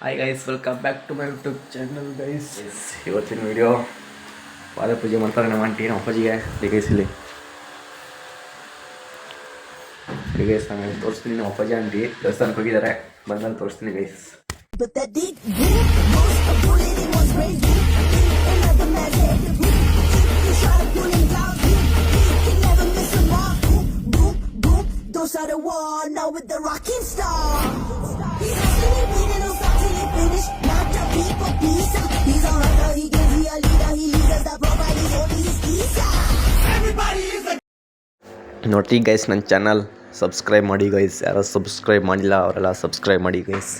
Hi guys welcome back to my YouTube channel guys ಇವತ್ತಿನ video ಪಾದ ಪೂಜೆ ಮಾಡ್ತಾರೆ ನಮ್ಮ ಆಂಟಿ ನಮ್ಮ ಅಪ್ಪಾಜಿಗೆ ಗೈಸ್ ಇಲ್ಲಿ ಗೈಸ್ ನಾನು ತೋರಿಸ್ತೀನಿ ನಮ್ಮ ಅಪ್ಪಾಜಿ ಆಂಟಿ ದೇವಸ್ಥಾನಕ್ಕೆ ಹೋಗಿದ್ದಾರೆ ಬಂದಲ್ಲಿ ತೋರಿಸ್ತೀನಿ guys But that the war now with the rocking star. He's finish. Not the people, pizza. He's a hunter, he gives me a leader. He leads us, the his only his is a ನೋಡ್ತೀವಿ guys ನನ್ನ channel subscribe ಮಾಡಿ guys ಯಾರು subscribe ಮಾಡಿಲ್ಲ ಅವರೆಲ್ಲ subscribe ಮಾಡಿ guys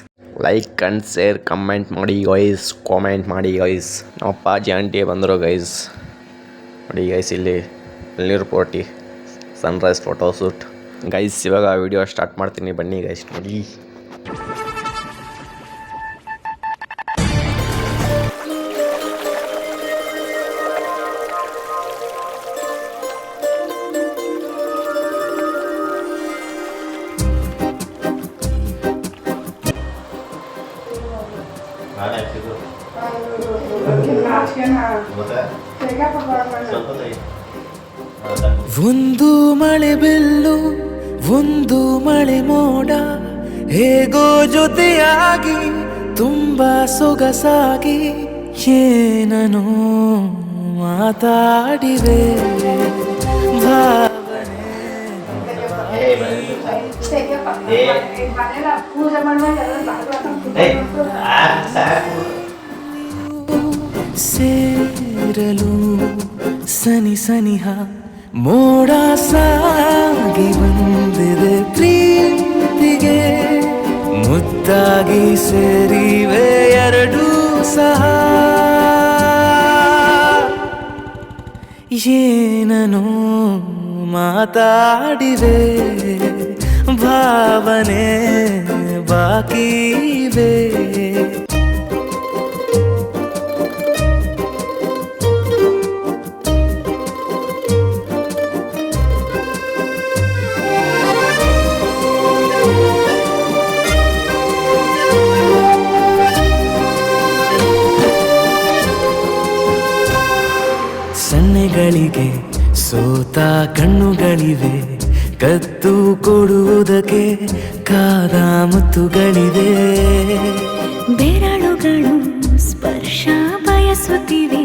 like and share comment ಮಾಡಿ guys comment ಮಾಡಿ guys ನಮ್ಮ ಪಾಜಿ ಆಂಟಿ ಬಂದರು ಗೈಸ್ ನೋಡಿ ಗೈಸ್ ಇಲ್ಲಿ ಎಳ್ನೀರು ಪೋಟಿ ಸನ್ರೈಸ್ ಫೋಟೋ ಶೂಟ್ ಗೈಸ್ ಇವಾಗ ವಿಡಿಯೋ ಸ್ಟಾರ್ಟ್ ಮಾಡ್ತೀನಿ ಬನ್ನಿ ಗೈಸ್ ನೋಡಿ ಒಂದು ಮಳೆ ಬೆಲ್ಲು ಒಂದು ಮಳೆ ಮೋಡ ಹೇಗೋ ಜೊತೆಯಾಗಿ ತುಂಬಾ ಸೊಗಸಾಗಿ ಏನನು ಮಾತಾಡಿದೆ. ಭಾ ಸೇರಲು ಸನಿ ಸನಿಹ ಮೋಡ ಸಾಗಿ ಬಂದಿದೆ ಪ್ರೀತಿಗೆ. ಮುದ್ದಾಗಿ ಸೇರಿವೆ ಎರಡೂ ಸಹ. ಏನನು ಮಾತಾಡಿವೆ ಭಾವನೆ ಬಾಕಿವೆ ಸನ್ನೆಗಳಿಗೆ ಸೋತ ಕಣ್ಣುಗಳಿವೆ ಕತ್ತು ಕೊಡುವುದಕ್ಕೆ ಕಾದ ಮುತ್ತುಗಳಿವೆ. ಬೆರಳುಗಳು ಸ್ಪರ್ಶ ಬಯಸುತ್ತಿವೆ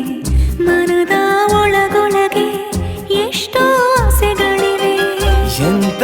ಮನದ ಒಳಗೊಳಗೆ ಎಷ್ಟೋ ಆಸೆಗಳಿವೆ. ಎಂತ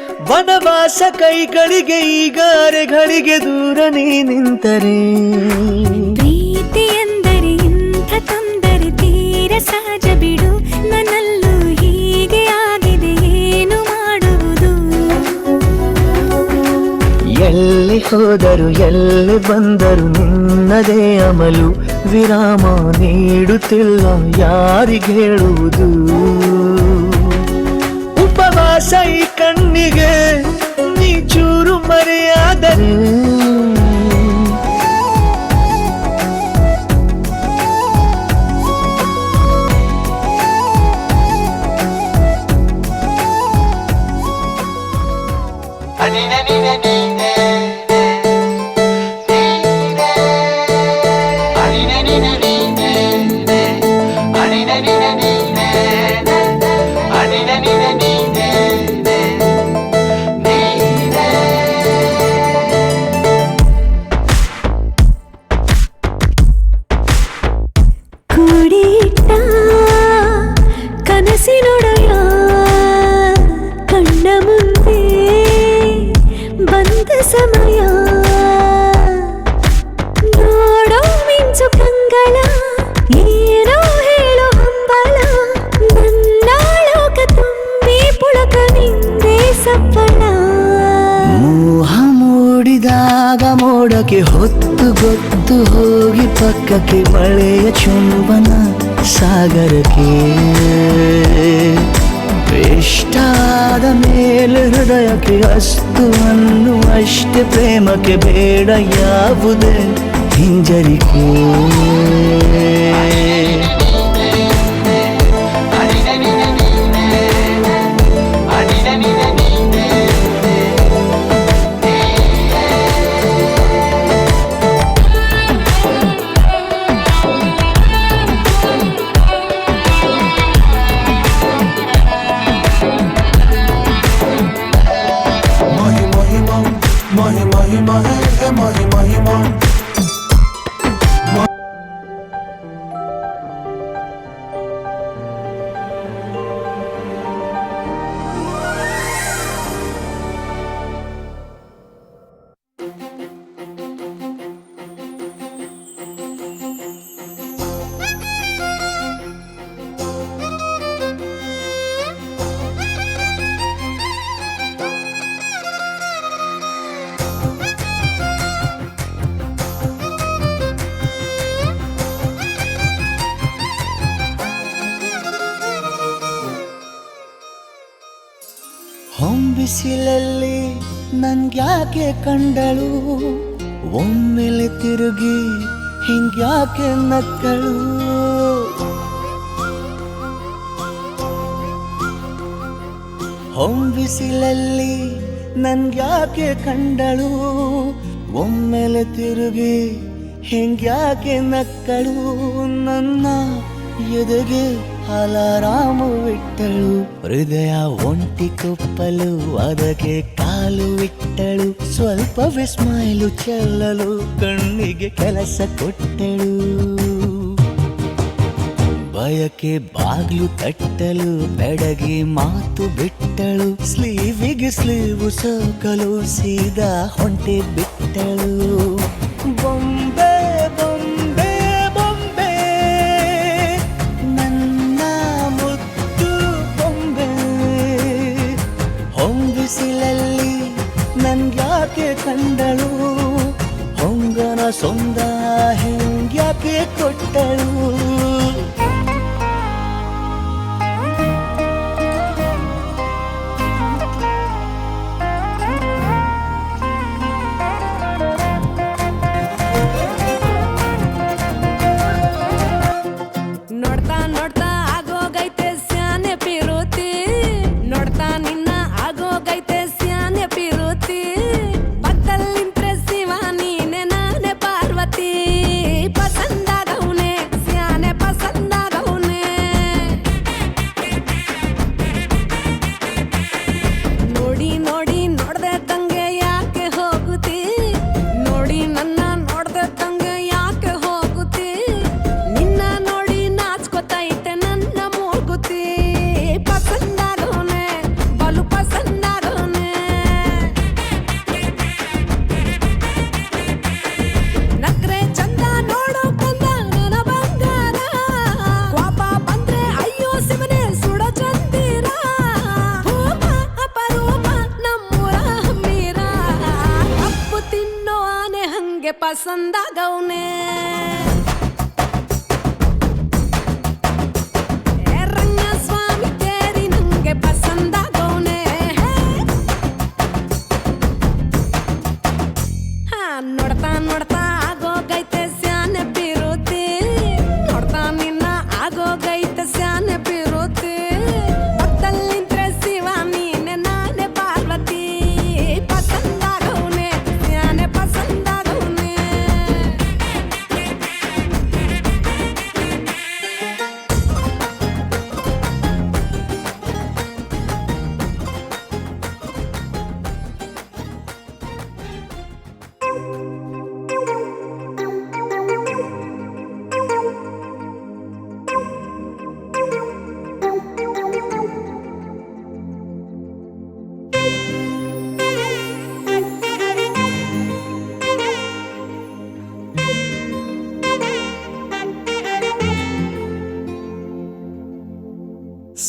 ವನವಾಸ ಕೈಗಳಿಗೆ ಈಗಾರೆಗಳಿಗೆ ದೂರ ನೀ ನಿಂತರೆ. ಪ್ರೀತಿ ಎಂದರೆ ಇಂಥ ತೊಂದರೆ ತೀರ ಸಹಜ ಬಿಡು. ನನ್ನಲ್ಲೂ ಹೀಗೆ ಆಗಿದೆ ಏನು ಮಾಡುವುದು? ಎಲ್ಲಿ ಹೋದರು ಎಲ್ಲಿ ಬಂದರು ನಿನ್ನದೇ ಅಮಲು. ವಿರಾಮ ನೀಡುತ್ತಿಲ್ಲ ಯಾರಿಗೆ ಈ ಕಣ್ಣಿಗೆ ನೀ ಚೂರು ಮರೆಯಾದರೆ ಪಕ್ಕಕ್ಕೆ ಹೊತ್ತು ಗೊತ್ತು ಹೋಗಿ ಪಕ್ಕಕ್ಕೆ ಮಳೆಯ ಚುಂಬನ ಸಾಗರಕ್ಕೆ. ಬೆಷ್ಟಾದ ಮೇಲೆ ಹೃದಯಕ್ಕೆ ಅಸ್ತು ಅಷ್ಟೇ ಪ್ರೇಮಕ್ಕೆ ಬೇಡ ಯಾವುದೇ ಹಿಂಜರಿಕೆ. ಹೊಂಬಿಸಿಲಲ್ಲಿ ನನ್ಗ್ಯಾಕೆ ಕಂಡಳು? ಒಮ್ಮೆಲೆ ತಿರುಗಿ ಹಿಂಗ್ಯಾಕೆ ನಕ್ಕಳು? ಹೊಂಬಿಸಿಲಲ್ಲಿ ನನ್ಗ್ಯಾಕೆ ಕಂಡಳು? ಒಮ್ಮೆಲೆ ತಿರುಗಿ ಹಿಂಗ್ಯಾಕೆ ನಕ್ಕಳು? ನನ್ನ ಎದೆಗೆ ಅಲಾರಾಮು ಇಟ್ಟಳು ಹೃದಯ ಒಂಟಿ ಕೊಪ್ಪಲು ಅದಕ್ಕೆ ಕಾಲು ಇಟ್ಟಳು ಸ್ವಲ್ಪ ವಿಸ್ಮೈಲು ಚೆಲ್ಲಲು ಕಣ್ಣಿಗೆ ಕೆಲಸ ಕೊಟ್ಟಳು ಬಯಕೆ ಬಾಗ್ಲು ತಟ್ಟಲು ಬೆಡಗಿ ಮಾತು ಬಿಟ್ಟಳು ಸ್ಲೀವಿಗೆ ಸ್ಲೀವು ಸೋಕಲು ಸೀದಾ ಹೊಂಟೆ ಬಿಟ್ಟಳು donde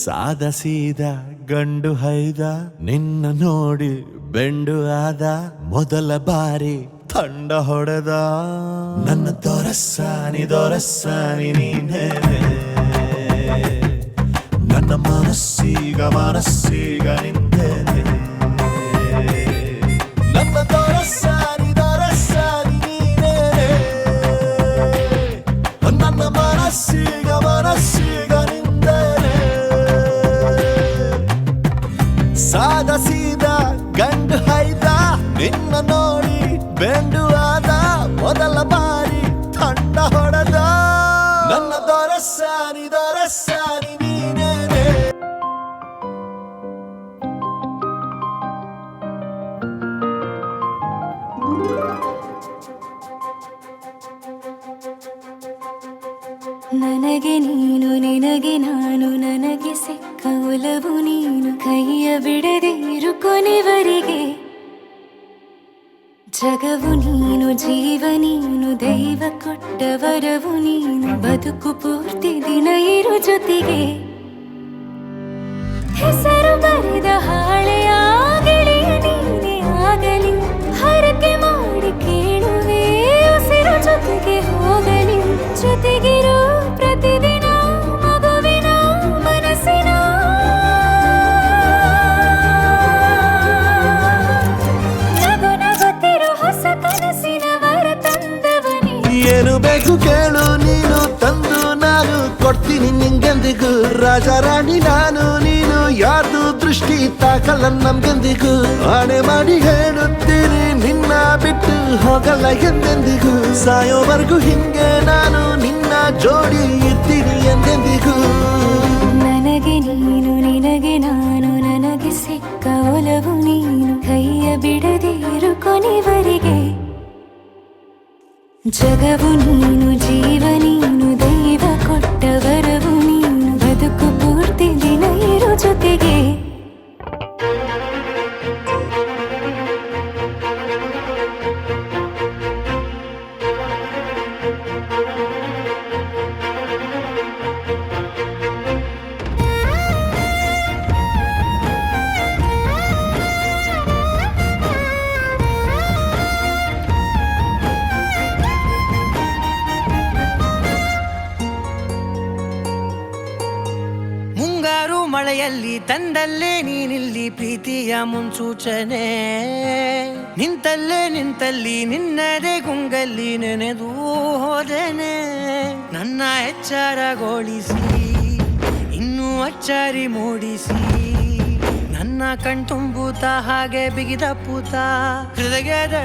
ಸಾದ ಸೀದ, ಗಂಡು ಹೈದ, ನಿನ್ನ ನೋಡಿ ಬೆಂಡು ಆದ, ಮೊದಲ ಬಾರಿ ತಂಡ ಹೊಡೆದ. ನನ್ನ ದೊರಸ್ಸಾನಿ ದೊರಸ್ಸಾನಿ ನೀನೇ. ನನ್ನ ಮನಸ್ಸೀಗ ಮನಸ್ಸೀಗ ಮೊದಲ ಬಾರಿ ತಂಡ ಹೊಡೆದ. ನನ್ನ ದೊರಸಾನಿ ನೀನೇನೆ ನನಗೆ ನೀನು, ನಿನಗೆ ನಾನು, ನನಗೆ ಸಿಕ್ಕ ಒಲವು ನೀನು. ಕೈಯ ಬಿಡದೆ ಇರು ಕೊನೆವರೆಗೆ ಜಗವು ನೀನು, ಜೀವ ನೀನು, ದೈವ ಕೊಟ್ಟ ವರವು ನೀನು. ಬದುಕು ಪೂರ್ತಿ ದಿನ ಇರು ಜೊತೆಗೆ. ಹೆಸರು ಬರೆದ ಹಾಳೆಯ ನಿಂಗೆಂದಿಗೂ ರಾಜ ರಾಣಿ, ನಾನು ನೀನು ಯಾರ್ದು ದೃಷ್ಟಿ ತಾಕಲ್ಲ ನಮ್ಗೆಂದಿಗೂ ಆಣೆ ಮಾಡಿ ಹೇಳುತ್ತೀನಿ ನಿನ್ನ ಬಿಟ್ಟು ಹೋಗಲ್ಲ ಎಂದೆಂದಿಗೂ? ಸಾಯೋವರೆಗೂ ಹಿಂಗೆ ನಾನು ನಿನ್ನ ಜೋಡಿ ಇರ್ತೀನಿ ಎಂದೆಂದಿಗೂ? ನನಗೆ ನೀನು, ನಿನಗೆ ನಾನು, ನನಗೆ ಸಿಕ್ಕ ಒಲವು ನೀನು. ಕೈಯ ಬಿಡದಿರು ಕೊನೆವರೆಗೆ. ಜಗವು ನೀನು, ಜೀವ ನೀನು ನೀನು ಬದುಕು ಪೂರ್ತಿ ದಿನ ಇರು ಜೊತೆಗೆ ಮುಂಗಾರು ಮಳೆಯಲ್ಲಿ ತಂದಲ್ಲೇ ನೀನಿಲ್ಲಿ ಪ್ರೀತಿಯ ಮುನ್ಸೂಚನೆ. ನಿಂತಲ್ಲೇ ನಿಂತಲ್ಲಿ ನಿನ್ನದೇ ಗುಂಗಲ್ಲಿ ನೆನೆದು ಹೋದನೆ. ನನ್ನ ಎಚ್ಚರಗೊಳಿಸಿ, ಇನ್ನೂ ಅಚ್ಚರಿ ಮೂಡಿಸಿ. ನನ್ನ ಕಣ್ತುಂಬುತ ಹಾಗೆ ಬಿಗಿದ ಪೂತ, ಹೃದಯದ